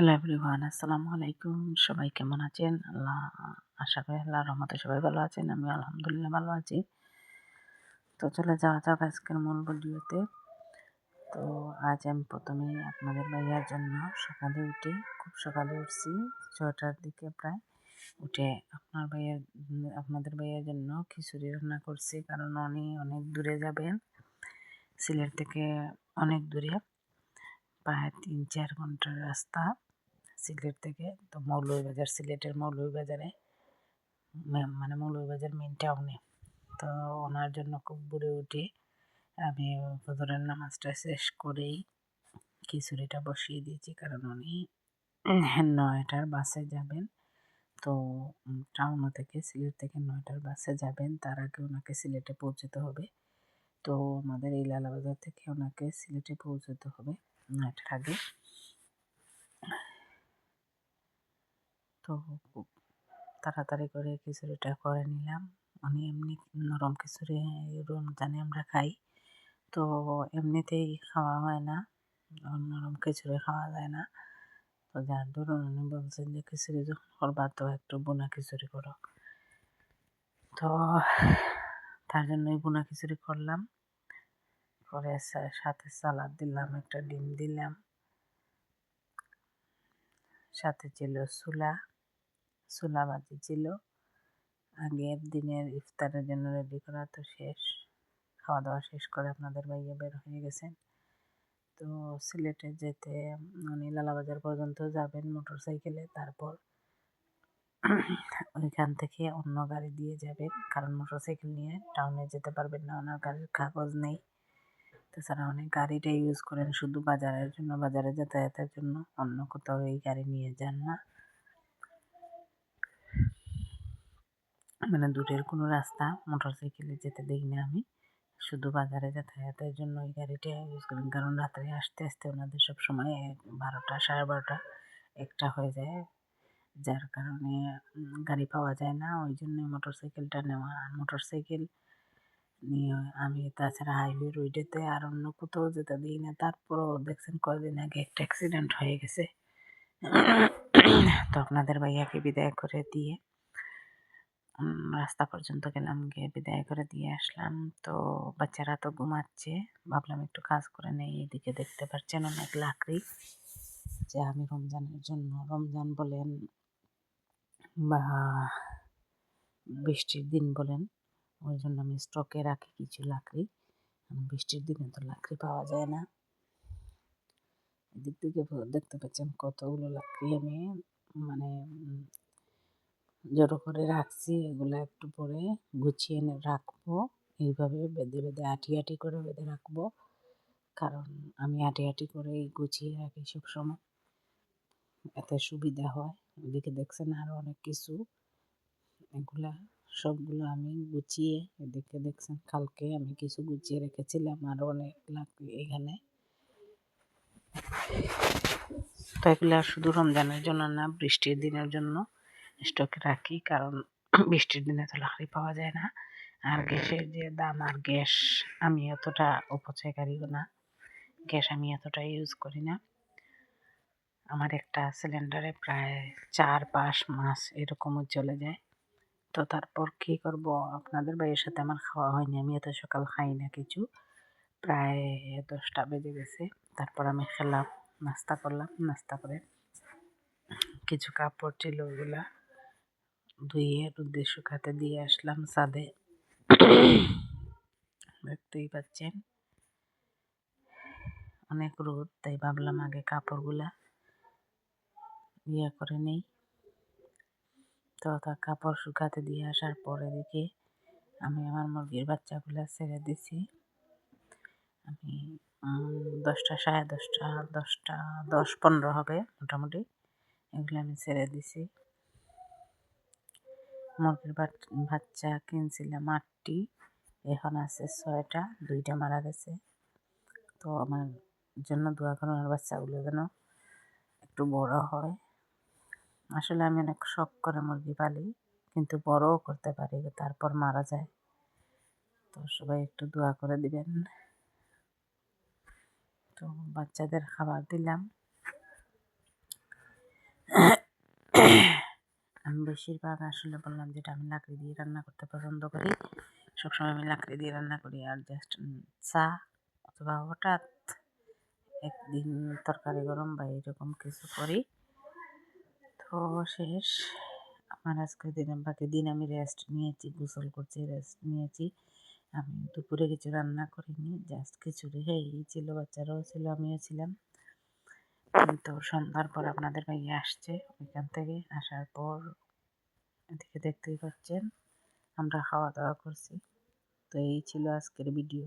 Hello everyone আসসালামু আলাইকুম সবাই কেমন আছেন? আল্লাহ, আশা করি আল্লাহ রহমতে সবাই ভালো আছেন। আমি আলহামদুলিল্লাহ ভালো আছি। তো চলে যাওয়া যাক আজকের মূল ভিডিওতে। তো আজ আমি প্রথমে আপনাদের ভাইয়ার জন্য সকালে উঠে, খুব সকালে উঠছি ছটার দিকে প্রায় উঠে আপনার ভাইয়ের, আপনাদের ভাইয়ার জন্য খিচুড়ি রান্না করছি। কারণ উনি অনেক দূরে যাবেন। সিলেট থেকে অনেক দূরে। প্রায় তিন চার ঘণ্টার রাস্তা। সিলেট থেকে, তো মৌলভীবাজার, সিলেটের মৌলভীবাজারে মানে মৌলভীবাজার মেন টাউনে তো ওনার জন্য খুব বুড়ে উঠে আমি ফজরের নামাজটা শেষ করেই খিচুড়িটা বসিয়ে দিয়েছি, কারণ উনি নয়টার বাসে যাবেন। তো টাউন থেকে, সিলেট থেকে নয়টার বাসে যাবেন, তার আগে ওনাকে সিলেটে পৌঁছতে হবে। তো আমাদের এই লালাবাজার থেকে ওনাকে সিলেটে পৌঁছতে হবে নয়টার আগে। তো খুব তাড়াতাড়ি করে খিচুড়িটা করে নিলাম। মানে এমনি নরম খিচুড়ি রমজানে আমরা খাই। তো এমনিতেই খাওয়া হয় না, নরম খিচুড়ি খাওয়া যায় না। তো যার ধরুন উনি বলছেন যে, খিচুড়ি যখন করবা তো একটু বোনা খিচুড়ি করো। তো তার জন্যই বোনা খিচুড়ি করলাম। করে সাথে সালাদ দিলাম, একটা ডিম দিলাম। সাথে ছিল সুলা। সুলা বাজি ছিল। আগের দিনের ইফতারের জন্য রেডি করা তো শেষ। খাওয়া দাওয়া শেষ করে আপনাদের ভাইয়া বের হয়ে গেছেন। তো সিলেটে যেতে মানে লালাবাজার পর্যন্ত যাবেন মোটর সাইকেলে তারপর ওইখান থেকে অন্য গাড়ি দিয়ে যাবেন। কারণ মোটর সাইকেল নিয়ে টাউনে যেতে পারবেন না। ওনার গাড়ির কাগজ নেই। তাছাড়া অনেক গাড়িটা ইউজ করেন শুধু বাজারের জন্য, বাজারে যাতায়াতের জন্য। অন্য কোথাও এই গাড়ি নিয়ে যান না। মানে দূরের কোনো রাস্তা মোটর সাইকেলে যেতে দেখি না আমি। শুধু বাজারে যাতায়াতের জন্য ওই গাড়িটা ইউজ করি। কারণ রাত্রে আসতে আসতে ওনাদের সব সময় বারোটা, সাড়ে বারোটা একটা হয়ে যায়। যার কারণে গাড়ি পাওয়া যায় না। ওই জন্য মোটর সাইকেলটা নেওয়া। আর মোটর সাইকেল নিয়ে আমি তাছাড়া হাইওয়ে রোডেতে আর অন্য কোথাও যেতে দিই না। তারপরও দেখছেন কয়দিন আগে একটা অ্যাক্সিডেন্ট হয়ে গেছে। তো আপনাদের ভাইয়াকে বিদায় করে দিয়ে রাস্তা পর্যন্ত গেলাম, গিয়ে বিদায় করে দিয়ে আসলাম। তো বাচ্চারা তো ঘুমাচ্ছে, ভাবলাম একটু কাজ করে নেই, এদিকে দেখতে পাচ্ছেন অনেক লাকড়ি। যে আমি রমজানের জন্য, রমজান বলেন বা বৃষ্টির দিন বলেন, ওই জন্য আমি স্টকে রাখি কিছু লাকড়ি। বৃষ্টির দিনে তো লাকড়ি পাওয়া যায় না। এদিক থেকে দেখতে পাচ্ছেন কতগুলো লাকড়ি আমি মানে জড়ো করে রাখছি, এগুলো একটু পরে গুছিয়ে এনে রাখব। এইভাবে বেঁধে বেঁধে আটি আটি করে বেঁধে রাখব। কারণ আমি আটি আটি করে গুছিয়ে রাখি সবসময়। এতে সুবিধা হয়। ওইদিকে দেখছেন আরও অনেক কিছু। এগুলা সবগুলো আমি গুছিয়ে, এদিকে দেখছেন কালকে আমি কিছু গুছিয়ে রেখেছিলাম আরও অনেক লাগবে এখানে। এগুলো শুধু রমজানের জন্য না, বৃষ্টির দিনের জন্য স্টকে রাখি। কারণ বৃষ্টির দিনে তো লাকড়ি পাওয়া যায় না। আর গ্যাসের যে দাম আর গ্যাস আমি এতটা অপচয়কারীও না। গ্যাস আমি এতটা ইউজ করি না। আমার একটা সিলিন্ডারে প্রায় চার পাঁচ মাস এরকমও চলে যায়। তো তারপর কি করব? আপনাদের বাড়ির সাথে আমার খাওয়া হয়নি। আমি এত সকাল খাই না কিছু। প্রায় দশটা বেজে গেছে। তারপর আমি খেলাম নাস্তা করলাম। নাস্তা করে কিছু কাপড় ছিল ওগুলা ধুয়ে রোদে শুকাতে দিয়ে আসলাম ছাদে। দেখতেই পাচ্ছেন, অনেক রোদ, তাই ভাবলাম আগে কাপড়গুলা ইয়ে করে নেই। তো তার কাপড় শুকাতে দিয়ে আসার পরে দেখি আমি আমার মুরগির বাচ্চাগুলো ছেড়ে দিছি। আমি দশটা, সাড়ে দশটা দশটা, দশ, পনেরো হবে মোটামুটি, এগুলো আমি ছেড়ে দিছি। মুরগির বাচ্চা কিনছিলাম আটটি এখন আছে ছয়টা, দুইটা মারা গেছে। তো আমার জন্য দোয়া করুন আমার বাচ্চাগুলো যেন একটু বড় হয়। আসলে আমি অনেক শখ করে মুরগি পালি, কিন্তু বড়ও করতে পারি, তারপর মারা যায়। তো সবাই একটু দোয়া করে দিবেন। তো বাচ্চাদের খাবার দিলাম। বেশিরভাগ আসলে বললাম যেটা আমি লাকড়ি দিয়ে রান্না করতে পছন্দ করি। সবসময় আমি লাকড়ি দিয়ে রান্না করি আর জাস্ট চা অথবা হঠাৎ একদিন তরকারি গরম বা এরকম কিছু করি। তো শেষ। আমার আজকের দিনে বাকি দিন আমি রেস্ট নিয়েছি, গোসল করছি রেস্ট নিয়েছি। আমি দুপুরে কিছু রান্না করিনি জাস্ট খিচুড়ি। খেয়েই ছিল, বাচ্চারাও ছিল, আমিও ছিলাম। তো সন্ধ্যার পর আপনাদের ভাইয়া আসছে ওইখান থেকে, আসার পর এদিকে দেখতেই পাচ্ছেন আমরা খাওয়া দাওয়া করছি। তো এই ছিল আজকের ভিডিও